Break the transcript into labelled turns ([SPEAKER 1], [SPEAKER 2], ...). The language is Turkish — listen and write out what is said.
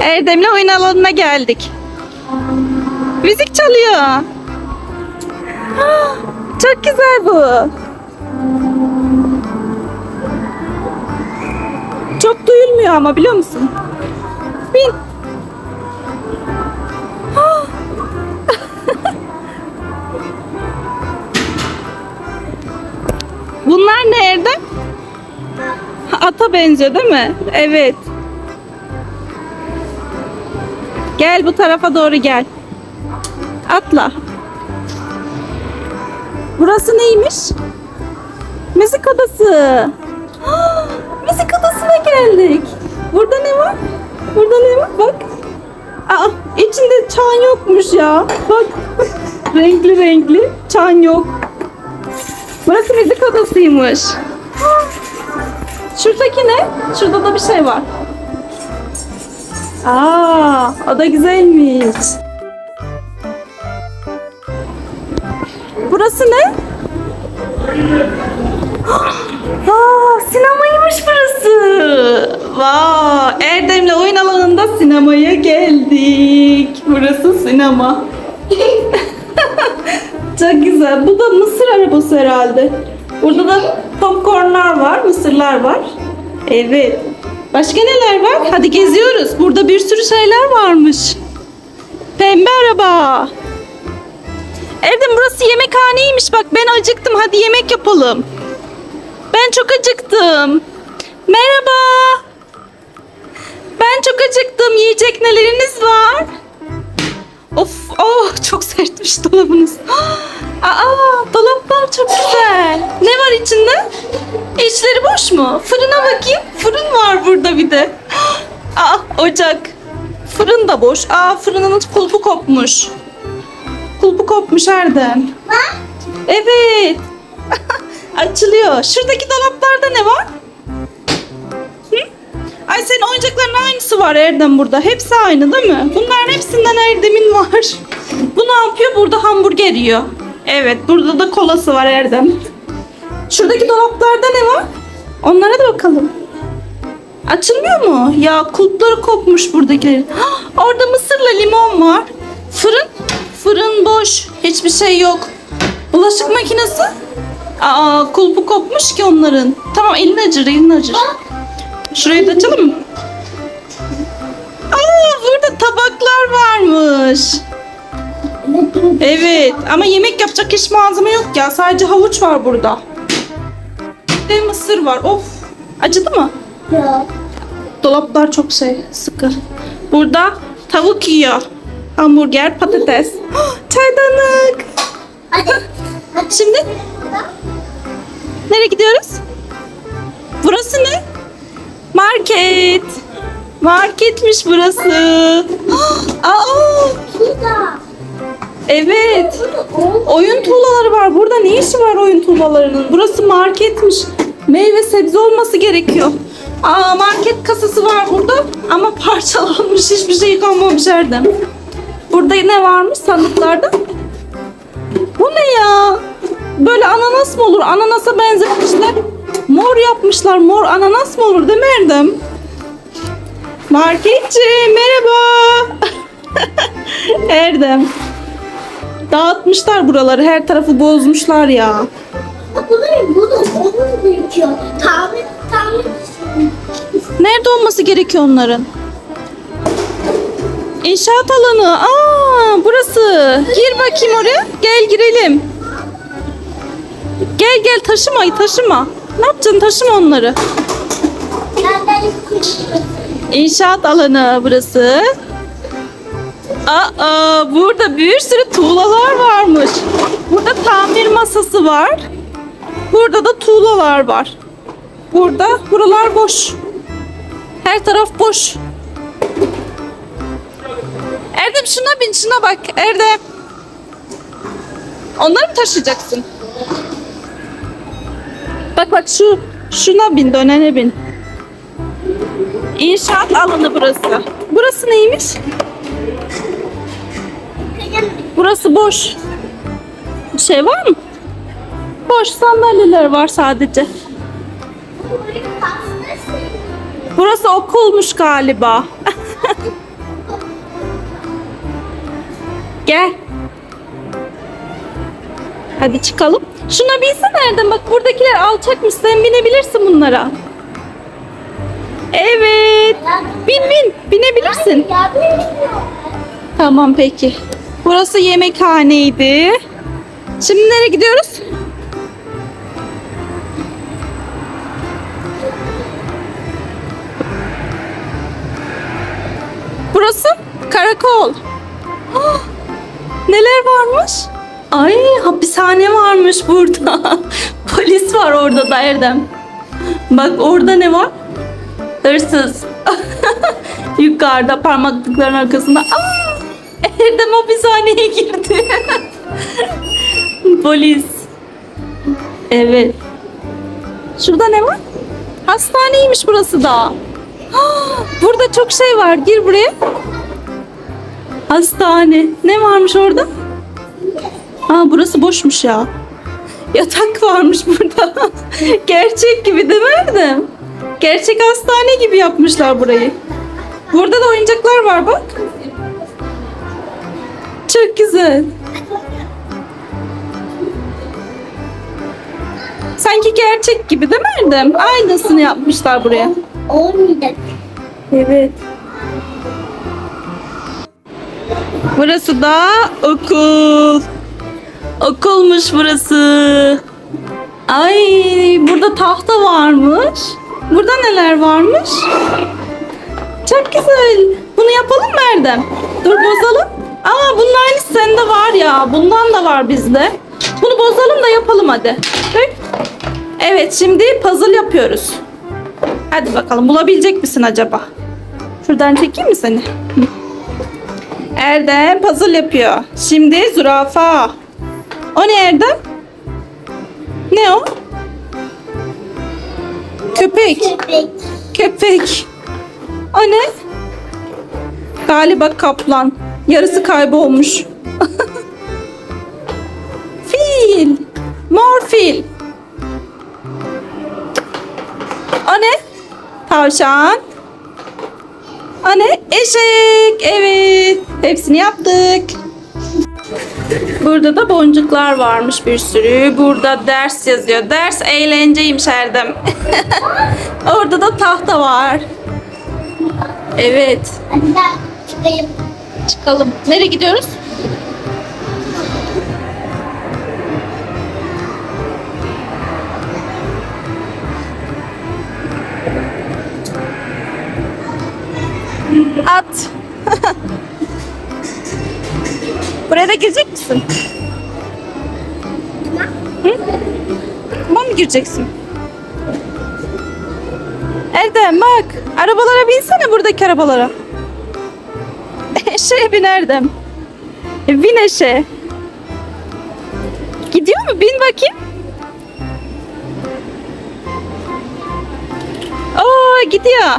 [SPEAKER 1] Erdem'le oyun alanına geldik. Müzik çalıyor. Ah, Çok güzel bu. Çok duyulmuyor ama biliyor musun? Bin. Ah. Bunlar nerede? Ata benziyor değil mi? Evet. Gel bu tarafa doğru gel. Atla. Burası neymiş? Müzik odası. Müzik odasına geldik. Burada ne var? Burada ne var? Bak. Aa, içinde çan yokmuş ya. Bak. renkli renkli. Çan yok. Burası müzik odasıymış. Şuradaki ne? Şurada da bir şey var. Aa, o da güzelmiş. Burası ne? Aa, sinemaymış burası. Vaa, Erdem'le oyun alanında sinemaya geldik. Burası sinema. Çok güzel. Bu da mısır arabası herhalde. Burada da popcornlar var, mısırlar var. Evet. Başka neler var? Hadi geziyoruz. Burada bir sürü şeyler varmış. Pembe araba. Erdem burası yemekhaneymiş. Bak ben acıktım. Hadi yemek yapalım. Ben çok acıktım. Merhaba. Ben çok acıktım. Yiyecek neleriniz var? Of, oh çok sertmiş dolabınız. Aa, dolaplar çok güzel. Ne var içinde? İçleri boş mu? Fırına bakayım. Fırın var burada bir de. Aa, ocak. Fırın da boş. Aa, fırının kulpu kopmuş. Kulpu kopmuş Erdem. Evet. Açılıyor. Şuradaki dolaplarda ne var? Hı? Ay senin oyuncakların aynısı var Erdem burada. Hepsi aynı değil mi? Bunların hepsinden Erdem'in var. Bu ne yapıyor? Burada hamburger yiyor. Evet burada da kolası var Erdem. Şuradaki dolaplarda ne var? Onlara da bakalım. Açılmıyor mu? Ya kulpları kopmuş buradakilerin. Hah, Orada mısırla limon var. Fırın. Fırın boş. Hiçbir şey yok. Bulaşık makinesi. Aa kulpu kopmuş ki onların. Tamam elini acır elini acır. Şurayı da açalım mı? Aa burada tabaklar varmış. Evet ama yemek yapacak hiç malzeme yok ya. Sadece havuç var burada. De mısır var. Of. Acıdı mı?
[SPEAKER 2] Yok.
[SPEAKER 1] Dolaplar çok şey sıkı. Burada tavuk yiyor. Hamburger, patates. Çaydanlık.
[SPEAKER 2] Hadi. Hadi.
[SPEAKER 1] Şimdi nereye gidiyoruz? Burası ne? Market. Marketmiş burası. Aa,
[SPEAKER 2] Şurada.
[SPEAKER 1] evet. Oyun tuğlaları var. Burada ne işi var oyun tuğlalarının? Burası marketmiş. Meyve sebze olması gerekiyor. Aa market kasası var burada ama parçalanmış hiçbir şey kalmamış Erdem. Burada ne varmış sandıklarda? Bu ne ya? Böyle ananas mı olur? Ananasa benzetmişler. Mor yapmışlar. Mor ananas mı olur değil? Marketçi merhaba. Erdem. Dağıtmışlar buraları. Her tarafı bozmuşlar ya.
[SPEAKER 2] Bu ne? Bu da gerekiyor. Tamir, tamir.
[SPEAKER 1] Nerede olması gerekiyor onların? İnşaat alanı. Aa, burası. Gir bakayım oraya. Gel girelim. Gel gel taşıma taşıma. Ne yapacaksın taşıma onları. İnşaat alanı burası. Aa, burada bir sürü tuğlalar varmış. Burada tamir masası var. Burada da tuğlalar var. Burada buralar boş. Her taraf boş. Erdem şuna bin şuna bak Erdem. Onları mı taşıyacaksın? Bak bak şu şuna bin dönene bin. İnşaat alanı burası. Burası neymiş? Burası boş. Bir şey var mı? Boş sandalyeler var sadece. Burası okulmuş galiba. Gel. Hadi çıkalım. Şuna binsene Erdem bak buradakiler alçakmış sen binebilirsin bunlara. Evet. Bin bin binebilirsin. Tamam peki. Burası yemekhaneydi. Şimdi nereye gidiyoruz? Burası karakol. Ah, neler varmış? Ay hapishane varmış burada. Polis var orada da Erdem. Bak orada ne var? Hırsız. Yukarıda parmaklıkların arkasında. Aa, Erdem hapishaneye girdi. Polis. Evet. Şurada ne var? Hastaneymiş burası da. Burada çok şey var. Gir buraya. Hastane. Ne varmış orada? Aa burası boşmuş ya. Yatak varmış burada. Gerçek gibi Erdem? Gerçek hastane gibi yapmışlar burayı. Burada da oyuncaklar var bak. Çok güzel. Sanki gerçek gibi değil mi? Aynısını yapmışlar buraya.
[SPEAKER 2] Olmayacak.
[SPEAKER 1] Evet. Burası da okul. Okulmuş burası. Ay burada tahta varmış. Burada neler varmış? Çok güzel. Bunu yapalım mı Erdem? Dur bozalım. Aa bunun aynısı sende var ya. Bundan da var bizde. Bunu bozalım da yapalım hadi. Evet şimdi puzzle yapıyoruz. Hadi bakalım bulabilecek misin acaba? Şuradan çekeyim mi seni? Erdem puzzle yapıyor. Şimdi zürafa. O ne Erdem? Ne o? Köpek.
[SPEAKER 2] Köpek.
[SPEAKER 1] Köpek. O ne? Galiba kaplan. Yarısı kaybolmuş. fil. Mor fil. O ne? Tavşan. O ne? Eşek. Evet. Hepsini yaptık. Burada da boncuklar varmış bir sürü. Burada ders yazıyor. Ders eğlenceymiş Erdem. Orada da tahta var. Evet.
[SPEAKER 2] Çıkayım.
[SPEAKER 1] Çıkalım. Nereye gidiyoruz? At. Buraya da girecek misin? Hı? Tamam mı gireceksin? Erdem bak. Arabalara binsene buradaki arabalara. Eşeğe bin Erdem. E, Bin eşeğe. Gidiyor mu? Bin bakayım. Oo gidiyor.